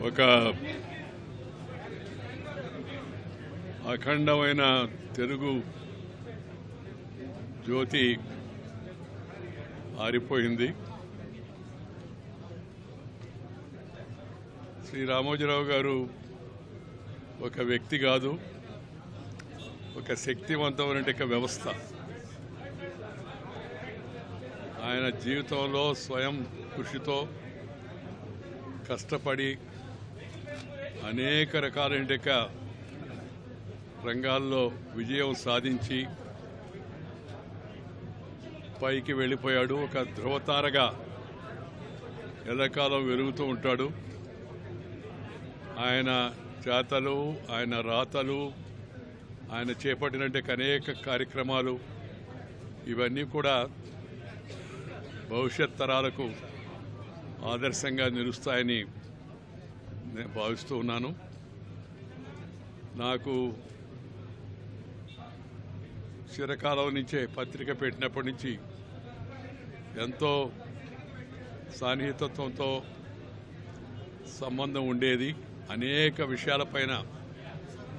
ఒక అఖండమైన తెలుగు జ్యోతి ఆరిపోయింది. శ్రీ రామోజీరావు గారు ఒక వ్యక్తి కాదు ఒక శక్తివంతమైన ఒక వ్యవస్థ. ఆయన జీవితంలో స్వయం కృషితో కష్టపడి అనేక రకాలైన రంగాల్లో విజయం సాధించి పైకి వెళ్ళిపోయాడు. ఒక ధ్రువతారగా ఎల్లకాలం వెలుగుతూ ఉంటాడు. ఆయన చేతలు ఆయన రాతలు ఆయన చేపట్టినట్టు అనేక కార్యక్రమాలు ఇవన్నీ కూడా భవిష్యత్ తరాలకు ఆదర్శంగా నిలుస్తాయని నేను భావిస్తూ ఉన్నాను. నాకు చిరకాలం నుంచే పత్రిక పెట్టినప్పటి నుంచి ఎంతో సాన్నిహితత్వంతో సంబంధం ఉండేది. అనేక విషయాలపైన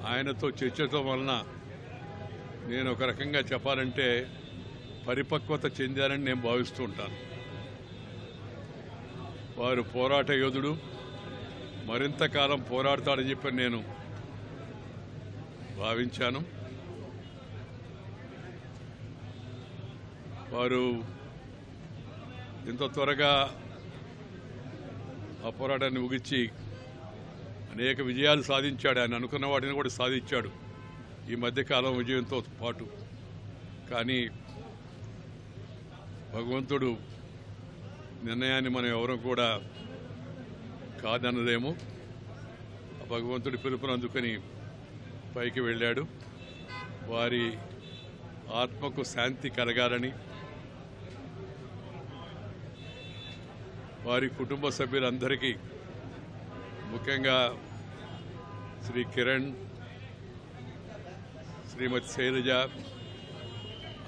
ఆయనతో చర్చతో వలన నేను ఒక రకంగా చెప్పాలంటే పరిపక్వత చెందారని నేను భావిస్తూ ఉంటాను. వారు పోరాట యోధుడు. మరింత కాలం పోరాడతాడని చెప్పి నేను భావించాను. వారు ఇంత త్వరగా ఆ పోరాటాన్ని ముగించి అనేక విజయాలు సాధించాడు. ఆయన అనుకున్న వాటిని కూడా సాధించాడు. ఈ మధ్యకాలం విజయంతో పాటు. కానీ భగవంతుడు నిర్ణయాన్ని మనం ఎవరూ కూడా కాదనలేము భగవంతుడి పిలుపును అందుకొని పైకి వెళ్ళాడు. వారి ఆత్మకు శాంతి కలగాలని వారి కుటుంబ సభ్యులందరికీ ముఖ్యంగా శ్రీ కిరణ్ శ్రీమతి శైలజ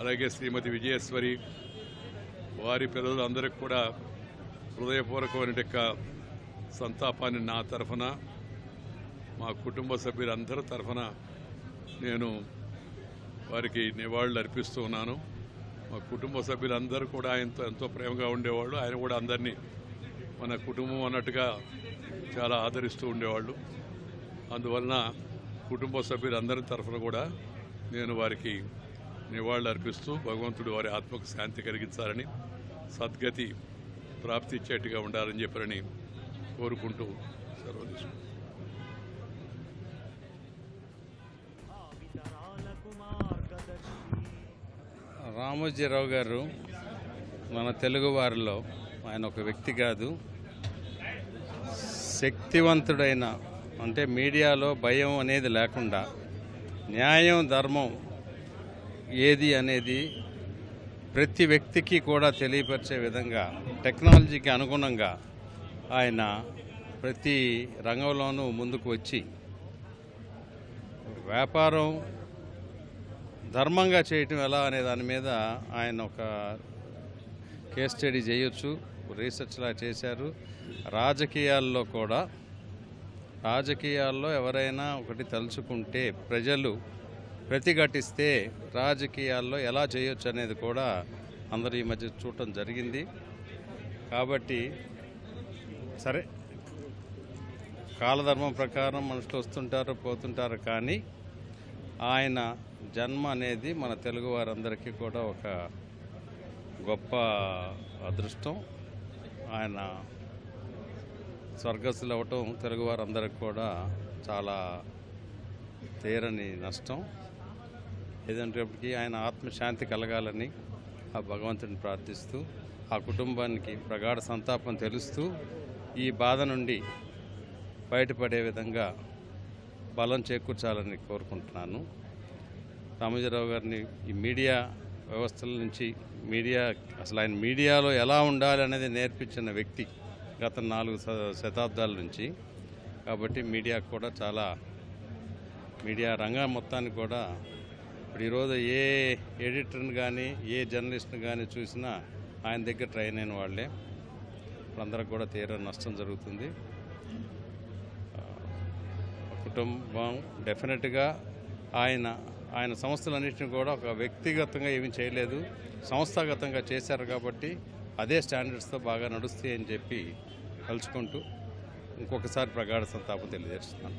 అలాగే శ్రీమతి విజయేశ్వరి వారి పిల్లలందరికీ కూడా హృదయపూర్వకమైన యొక్క సంతాపాన్ని నా తరఫున మా కుటుంబ సభ్యులందరి తరఫున నేను వారికి నివాళులు అర్పిస్తూ ఉన్నాను. మా కుటుంబ సభ్యులందరూ కూడా ఆయనతో ఎంతో ప్రేమగా ఉండేవాళ్ళు. ఆయన కూడా అందరినీ మన కుటుంబం అన్నట్టుగా చాలా ఆదరిస్తూ ఉండేవాళ్ళు. అందువలన కుటుంబ సభ్యులందరి తరఫున కూడా నేను వారికి నివాళులు అర్పిస్తూ భగవంతుడు వారి ఆత్మకు శాంతి కలిగించాలని సద్గతి ప్రాప్తి ఇచ్చేట్టుగా ఉండాలని చెప్పారని కోరుకుంటూ సెలవు తీసుకుంటాం. రామోజీరావు గారు మన తెలుగువారిలో ఆయన ఒక వ్యక్తి కాదు. శక్తివంతుడైన అంటే మీడియాలో భయం అనేది లేకుండా న్యాయం ధర్మం ఏది అనేది ప్రతి వ్యక్తికి కూడా తెలియపరిచే విధంగా టెక్నాలజీకి అనుగుణంగా ఆయన ప్రతి రంగంలోనూ ముందుకు వచ్చి వ్యాపారం ధర్మంగా చేయటం ఎలా అనే దాని మీద ఆయన ఒక కేస్ స్టడీ చేయొచ్చు రీసెర్చ్లా చేశారు. రాజకీయాల్లో కూడా రాజకీయాల్లో ఎవరైనా ఒకటి తలుచుకుంటే ప్రజలు ప్రతిఘటిస్తే రాజకీయాల్లో ఎలా చేయొచ్చు అనేది కూడా అందరూ ఈ మధ్య చూడటం జరిగింది. కాబట్టి సరే. కాలధర్మం ప్రకారం మనుషులు వస్తుంటారు పోతుంటారు కానీ ఆయన జన్మ అనేది మన తెలుగు వారందరికీ కూడా ఒక గొప్ప అదృష్టం. ఆయన స్వర్గస్థులు అవ్వటం తెలుగు వారందరికి కూడా చాలా తీరని నష్టం. ఏదంటేపటికి ఆయన ఆత్మశాంతి కలగాలని ఆ భగవంతుని ప్రార్థిస్తూ ఆ కుటుంబానికి ప్రగాఢ సంతాపం తెలుస్తూ ఈ బాధ నుండి బయటపడే విధంగా బలం చేకూర్చాలని కోరుకుంటున్నాను. రామోజీరావు గారిని ఈ మీడియా వ్యవస్థల నుంచి మీడియా అసలు ఆయన మీడియాలో ఎలా ఉండాలి అనేది నేర్పించిన వ్యక్తి గత నాలుగు శతాబ్దాల నుంచి. కాబట్టి మీడియా కూడా చాలా మీడియా రంగం మొత్తానికి కూడా ఇప్పుడు ఈరోజు ఏ ఎడిటర్ని కానీ ఏ జర్నలిస్ట్ని కానీ చూసినా ఆయన దగ్గర ట్రైన్ అయిన వాళ్ళే. వాళ్ళందరికి కూడా తీవ్ర నష్టం జరుగుతుంది. కుటుంబం డెఫినెట్గా ఆయన ఆయన సంస్థలన్నింటినీ కూడా ఒక వ్యక్తిగతంగా ఏమీ చేయలేదు. సంస్థాగతంగా చేశారు కాబట్టి అదే స్టాండర్డ్స్తో బాగా నడుస్తాయి అని చెప్పి తలుచుకుంటూ ఇంకొకసారి ప్రగాఢ సంతాపం తెలియజేస్తున్నాను.